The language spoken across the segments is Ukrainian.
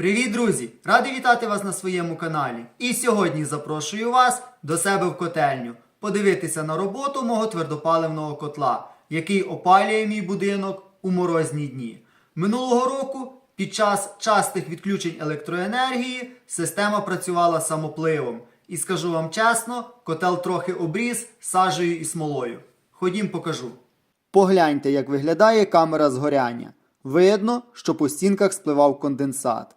Привіт, друзі! Радий вітати вас на своєму каналі. І сьогодні запрошую вас до себе в котельню подивитися на роботу мого твердопаливного котла, який опалює мій будинок у морозні дні. Минулого року під час частих відключень електроенергії система працювала самопливом. І скажу вам чесно, котел трохи обріз сажею і смолою. Ходім покажу. Погляньте, як виглядає камера згоряння. Видно, що по стінках спливав конденсат.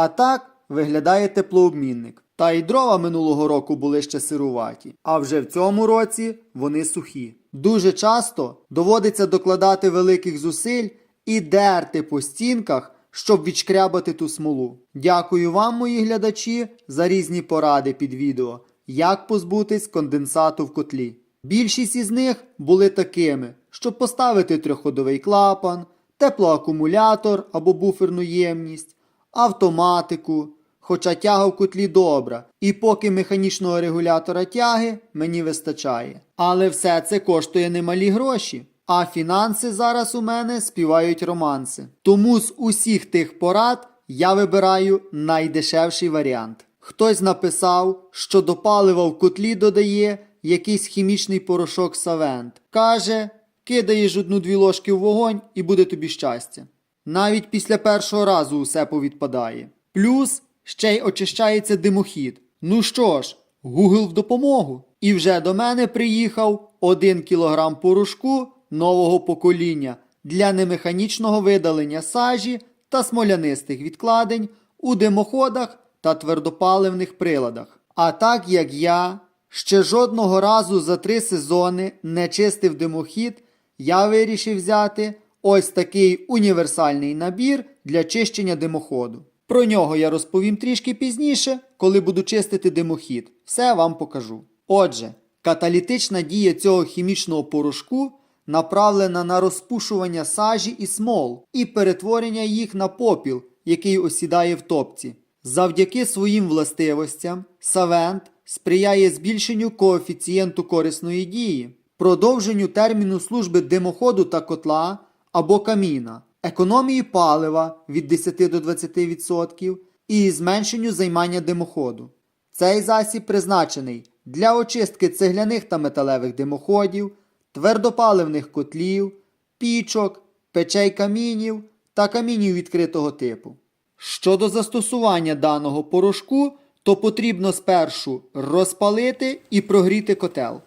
А так виглядає теплообмінник. Та й дрова минулого року були ще сируваті, а вже в цьому році вони сухі. Дуже часто доводиться докладати великих зусиль і дерти по стінках, щоб відшкрябати ту смолу. Дякую вам, мої глядачі, за різні поради під відео, як позбутись конденсату в котлі. Більшість із них були такими, щоб поставити трьохходовий клапан, теплоакумулятор або буферну ємність, автоматику. Хоча тяга в котлі добра, і поки механічного регулятора тяги мені вистачає. Але все це коштує немалі гроші. А фінанси зараз у мене співають романси. Тому з усіх тих порад я вибираю найдешевший варіант. Хтось написав, що до палива в котлі додає якийсь хімічний порошок Савент. Каже, кидаєш одну-дві ложки в вогонь і буде тобі щастя. Навіть після першого разу усе повідпадає. Плюс ще й очищається димохід. Ну що ж, Google в допомогу. І вже до мене приїхав 1 кілограм порошку нового покоління для немеханічного видалення сажі та смолянистих відкладень у димоходах та твердопаливних приладах. А так як я ще жодного разу за три сезони не чистив димохід, я вирішив взяти ось такий універсальний набір для чищення димоходу. Про нього я розповім трішки пізніше, коли буду чистити димохід. Все вам покажу. Отже, каталітична дія цього хімічного порошку направлена на розпушування сажі і смол і перетворення їх на попіл, який осідає в топці. Завдяки своїм властивостям Савент сприяє збільшенню коефіцієнту корисної дії, продовженню терміну служби димоходу та котла або каміна, економії палива від 10 до 20% і зменшенню займання димоходу. Цей засіб призначений для очистки цегляних та металевих димоходів, твердопаливних котлів, пічок, печей камінів та камінів відкритого типу. Щодо застосування даного порошку, то потрібно спершу розпалити і прогріти котел.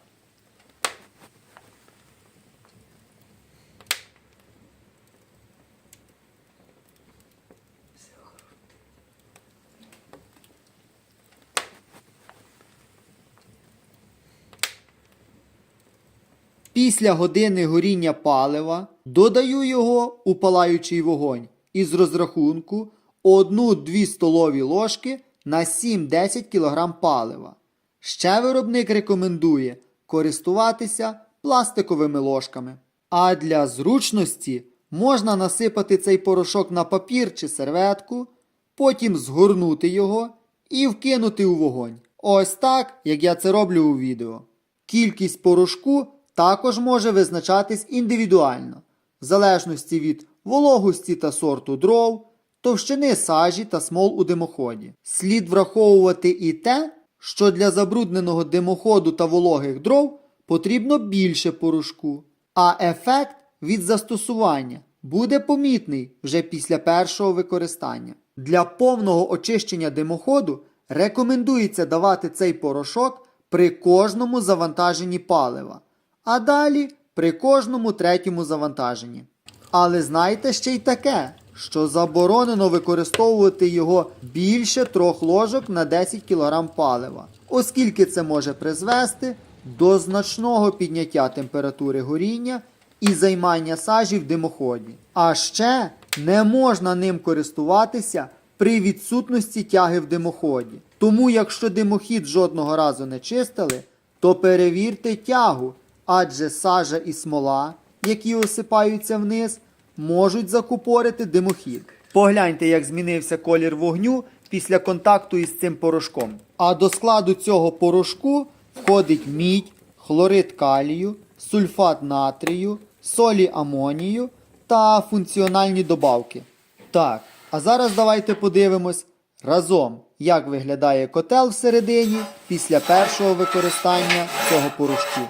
Після години горіння палива додаю його у палаючий вогонь із розрахунку 1-2 столові ложки на 7-10 кг палива. Ще виробник рекомендує користуватися пластиковими ложками. А для зручності можна насипати цей порошок на папір чи серветку, потім згорнути його і вкинути у вогонь. Ось так, як я це роблю у відео. Кількість порошку також може визначатись індивідуально, в залежності від вологості та сорту дров, товщини сажі та смол у димоході. Слід враховувати і те, що для забрудненого димоходу та вологих дров потрібно більше порошку, а ефект від застосування буде помітний вже після першого використання. Для повного очищення димоходу рекомендується давати цей порошок при кожному завантаженні палива, а далі при кожному третьому завантаженні. Але знайте ще й таке, що заборонено використовувати його більше трьох ложок на 10 кг палива, оскільки це може призвести до значного підняття температури горіння і займання сажі в димоході. А ще не можна ним користуватися при відсутності тяги в димоході. Тому, якщо димохід жодного разу не чистили, то перевірте тягу, адже сажа і смола, які осипаються вниз, можуть закупорити димохід. Погляньте, як змінився колір вогню після контакту із цим порошком. А до складу цього порошку входить мідь, хлорид калію, сульфат натрію, солі амонію та функціональні добавки. Так, А зараз давайте подивимось разом, як виглядає котел всередині після першого використання цього порошку.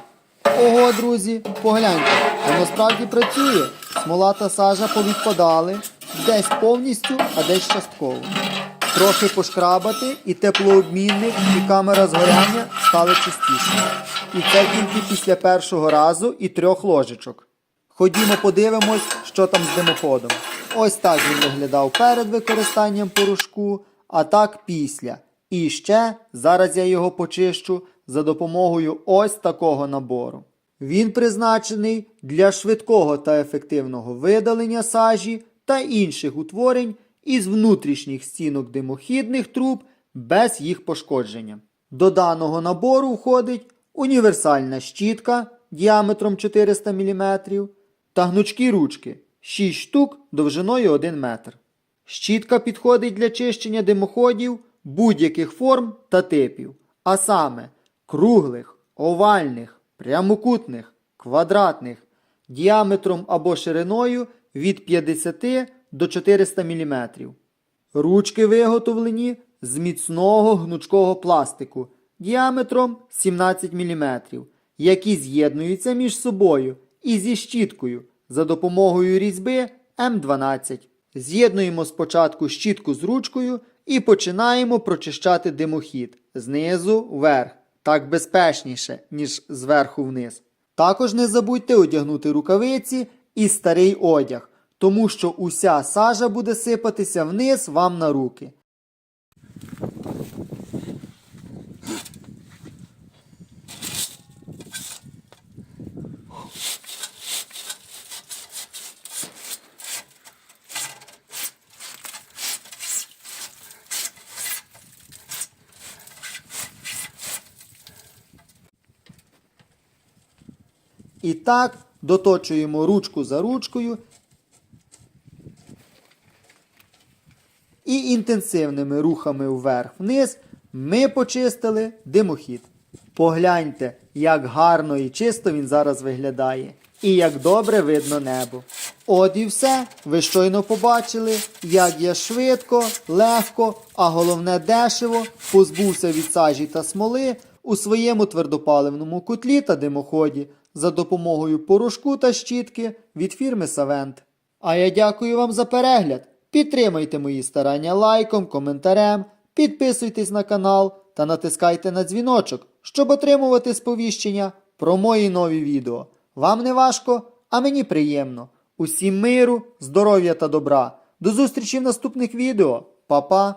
Ого, друзі, погляньте, воно справді працює. Смола та сажа повідпадали, десь повністю, а десь частково. Трохи пошкрабати, і теплообмінник, і камера згоряння стали чистішими. І це тільки після першого разу і трьох ложечок. Ходімо подивимось, що там з димоходом. Ось так він виглядав перед використанням порошку, а так після. І ще зараз я його почищу за допомогою ось такого набору. Він призначений для швидкого та ефективного видалення сажі та інших утворень із внутрішніх стінок димохідних труб без їх пошкодження. До даного набору входить універсальна щітка діаметром 400 мм та гнучкі ручки 6 штук довжиною 1 метр. Щітка підходить для чищення димоходів будь-яких форм та типів, а саме круглих, овальних, прямокутних, квадратних, діаметром або шириною від 50 до 400 мм. Ручки виготовлені з міцного гнучкого пластику діаметром 17 мм, які з'єднуються між собою і зі щіткою за допомогою різьби М12. З'єднуємо спочатку щітку з ручкою і починаємо прочищати димохід знизу вверх. Так безпечніше, ніж зверху вниз. Також не забудьте одягнути рукавиці і старий одяг, тому що уся сажа буде сипатися вниз вам на руки. І так доточуємо ручку за ручкою і інтенсивними рухами вверх-вниз ми почистили димохід. Погляньте, як гарно і чисто він зараз виглядає. І як добре видно небо. От і все. Ви щойно побачили, як я швидко, легко, а головне дешево позбувся від сажі та смоли у своєму твердопаливному котлі та димоході за допомогою порошку та щітки від фірми Савент. А я дякую вам за перегляд. Підтримайте мої старання лайком, коментарем, підписуйтесь на канал та натискайте на дзвіночок, щоб отримувати сповіщення про мої нові відео. Вам не важко, а мені приємно. Усім миру, здоров'я та добра. До зустрічі в наступних відео. Па-па!